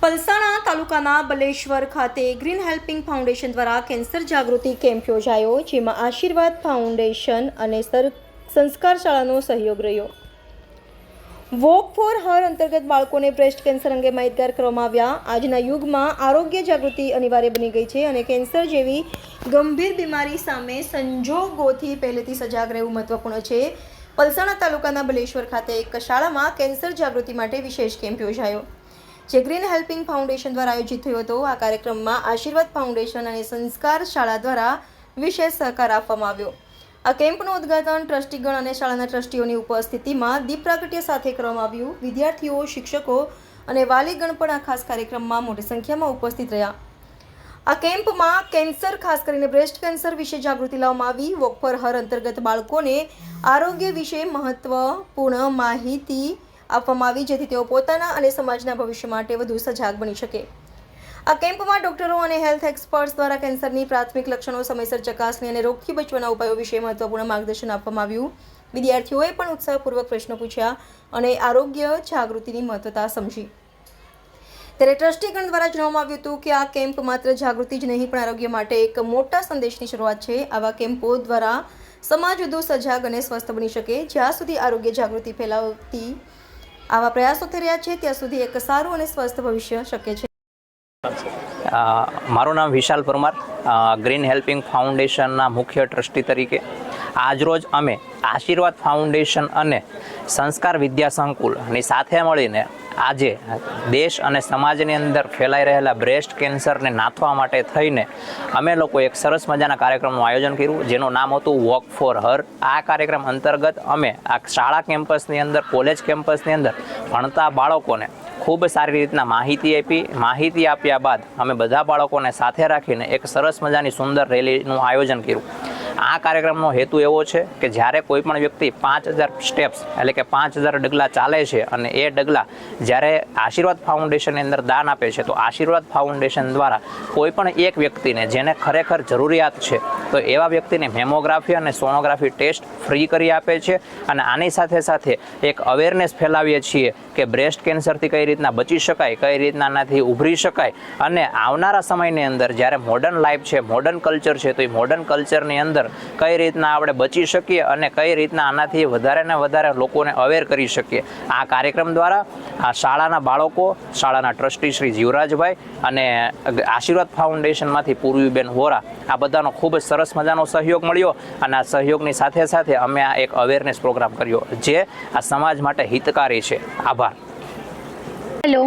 પલસાણા તાલુકાના બલેશ્વર ખાતે green helping foundation દ્વારા કેન્સર જાગૃતિ કેમ્પ યોજાયો, જેમાં આશીર્વાદ ફાઉન્ડેશન અને સંસ્કાર શાળાનો સહયોગ રહ્યો. વોક ફોર હર અંતર્ગત બાળકોને બ્રેસ્ટ કેન્સર અંગે માહિતગાર કરવામાં આવ્યા. આજના યુગમાં આરોગ્ય જાગૃતિ અનિવાર્ય બની ગઈ છે અને કેન્સર જેવી ગંભીર બીમારી સામે સંજોગોથી પહેલેથી સજાગ રહેવું મહત્વપૂર્ણ છે. પલસાણા તાલુકાના બલેશ્વર ખાતે એક શાળામાં કેન્સર જાગૃતિ માટે વિશેષ કેમ્પ યોજાયો. જે ગ્રીન હેલ્પિંગ ફાઉન્ડેશન દ્વારા આયોજિત થયો હતો. આ કાર્યક્રમમાં આશીર્વાદ ફાઉન્ડેશન અને સંસ્કાર શાળા દ્વારા વિશેષ સહકાર આપવામાં આવ્યો. આ કેમ્પનું ઉદ્ઘાટન ટ્રસ્ટીગણ અને શાળાના ટ્રસ્ટીઓની ઉપસ્થિતિમાં દીપ પ્રાગટ્ય સાથે કરવામાં આવ્યું. વિદ્યાર્થીઓ, શિક્ષકો અને વાલીગણ પણ આ ખાસ કાર્યક્રમમાં મોટી સંખ્યામાં ઉપસ્થિત રહ્યા. આ કેમ્પમાં કેન્સર, ખાસ કરીને બ્રેસ્ટ કેન્સર વિશે જાગૃતિ લાવવામાં આવી. વોક ફોર હર અંતર્ગત બાળકોને આરોગ્ય વિશે મહત્વપૂર્ણ માહિતી આપવામાં આવી, જેથી તેઓ પોતાના અને સમાજના ભવિષ્ય માટે વધુ સજાગ બની શકે. આ કેમ્પમાં ડોક્ટરો અને હેલ્થ એક્સપર્ટ્સ દ્વારા કેન્સરની પ્રાથમિક લક્ષણો, સમયસર ચકાસણી અને રોગથી બચવાના ઉપાયો વિશે મહત્વપૂર્ણ માર્ગદર્શન આપવામાં આવ્યું. વિદ્યાર્થીઓએ પણ ઉત્સાહપૂર્વક પ્રશ્નો પૂછ્યા અને આરોગ્ય જાગૃતિની મહત્વતા સમજી. ત્યારે ટ્રસ્ટીગણ દ્વારા જણાવવામાં આવ્યું હતું કે આ કેમ્પ માત્ર જાગૃતિ જ નહીં, પણ આરોગ્ય માટે એક મોટા સંદેશની શરૂઆત છે. આવા કેમ્પો દ્વારા સમાજ વધુ સજાગ અને સ્વસ્થ બની શકે. જ્યાં સુધી આરોગ્ય જાગૃતિ ફેલાવતી આવા પ્રયાસો થઈ રહ્યા છે, ત્યાં સુધી એક સારું અને સ્વસ્થ ભવિષ્ય શક્ય છે. મારું નામ વિશાલ પરમાર ગ્રીન હેલ્પિંગ ફાઉન્ડેશનના મુખ્ય ટ્રસ્ટી તરીકે. આજરોજ અમે આશીર્વાદ ફાઉન્ડેશન અને સંસ્કાર વિદ્યા સંકુલની સાથે મળીને આજે દેશ અને સમાજની અંદર ફેલાઈ રહેલા બ્રેસ્ટ કેન્સરને નાથવા માટે થઈને અમે લોકો એક સરસ મજાના કાર્યક્રમનું આયોજન કર્યું, જેનું નામ હતું વોક ફોર હર આ કાર્યક્રમ અંતર્ગત અમે આ શાળા કેમ્પસની અંદર, કોલેજ કેમ્પસની અંદર ભણતા બાળકોને ખૂબ સારી રીતના માહિતી આપી. માહિતી આપ્યા બાદ અમે બધા બાળકોને સાથે રાખીને એક સરસ મજાની સુંદર રેલીનું આયોજન કર્યું. આ કાર્યક્રમનો હેતુ એવો છે કે જ્યારે કોઈ પણ વ્યક્તિ પાંચ હજાર સ્ટેપ્સ એટલે કે પાંચ હજાર ડગલા ચાલે છે અને એ ડગલા જ્યારે આશીર્વાદ ફાઉન્ડેશનની અંદર દાન આપે છે, તો આશીર્વાદ ફાઉન્ડેશન દ્વારા કોઈ પણ એક વ્યક્તિને જેને ખરેખર જરૂરિયાત છે, તો એવા વ્યક્તિને મેમોગ્રાફી અને સોનોગ્રાફી ટેસ્ટ ફ્રી કરી આપે છે અને આની સાથે સાથે એક અવેરનેસ ફેલાવીએ છીએ કે બ્રેસ્ટ કેન્સરથી કઈ રીતના બચી શકાય, કઈ રીતના આનાથી ઉભરી શકાય અને આવનારા સમયની અંદર જ્યારે મોડર્ન લાઈફ છે મોડર્ન કલ્ચર છે, તો એ મોડર્ન કલ્ચરની અંદર કઈ રીતના આપણે બચી શકીએ અને કઈ રીતના આનાથી વધારે ને વધારે લોકોને અવેર કરી શકીએ. આ કાર્યક્રમ દ્વારા આ શાળાના બાળકો, શાળાના ટ્રસ્ટી શ્રી જીવરાજભાઈ અને આશીર્વાદ ફાઉન્ડેશનમાંથી પૂર્વીબેન હોરા આ બધાનો ખૂબ જ સરસ મજાનો સહયોગ મળ્યો અને આ સહયોગની સાથે સાથે અમે આ એક અવેરનેસ પ્રોગ્રામ કર્યો, જે આ સમાજ માટે હિતકારી છે. આભાર. હેલો.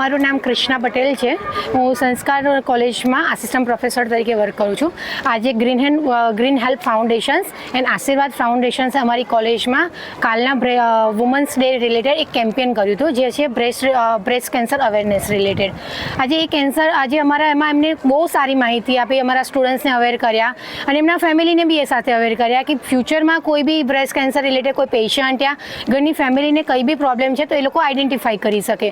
મારું નામ કૃષ્ણા પટેલ છે. હું સંસ્કાર કોલેજમાં આસિસ્ટન્ટ પ્રોફેસર તરીકે વર્ક કરું છું. આજે green hand green help foundations and Ashirwad foundations અમારી કોલેજમાં કાલના વુમન્સ ડે રિલેટેડ એક કેમ્પેન કર્યું હતું, જે છે breast breast cancer awareness related આજે એ કેન્સર આજે અમારા એમાં એમને બહુ સારી માહિતી આપી, અમારા સ્ટુડન્ટ્સને અવેર કર્યા અને એમના ફેમિલીને બી એ સાથે અવેર કર્યા કે ફ્યુચરમાં કોઈ બી બ્રેસ્ટ કેન્સર રિલેટેડ કોઈ પેશન્ટ યા ઘરની ફેમિલીને કંઈ બી પ્રોબ્લેમ છે તો એ લોકો આઈડેન્ટિફાઈ કરી શકે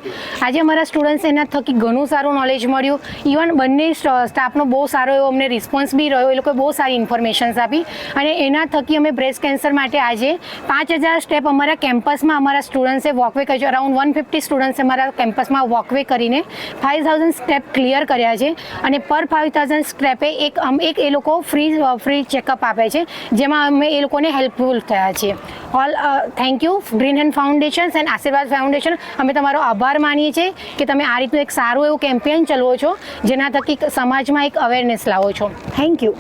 આજે અમારા સ્ટુડન્ટ્સ એના થકી ઘણું સારું નોલેજ મળ્યું. ઇવન બંને સ્ટાફનો બહુ સારો એવો અમને રિસ્પોન્સ બી રહ્યો. એ લોકોએ બહુ સારી ઇન્ફોર્મેશન્સ આપી. અને એના થકી અમે બ્રેસ્ટ કેન્સર માટે આજે પાંચ હજાર સ્ટેપ અમારા કેમ્પસમાં અમારા સ્ટુડન્ટ્સે વોકવે કર્યો અરાઉન્ડ વન ફિફ્ટી સ્ટુડન્ટ્સે અમારા કેમ્પસમાં વોકવે કરીને ફાઇવ થાઉઝન્ડ સ્ટેપ ક્લિયર કર્યા છે. અને પર ફાઇવ થાઉઝન્ડ સ્ટેપે એક એક એ લોકો ફ્રી ફ્રી ચેકઅપ આપે છે, જેમાં અમે એ લોકોને હેલ્પફુલ થયા છીએ. All thank you green hand foundation and Ashirwad foundation અમે તમારો આભાર માનીએ છીએ કે તમે આ રીતનું એક સારું એવું કેમ્પેન ચલાવો છો, જેના થકી સમાજમાં એક અવેરનેસ લાવો છો. Thank you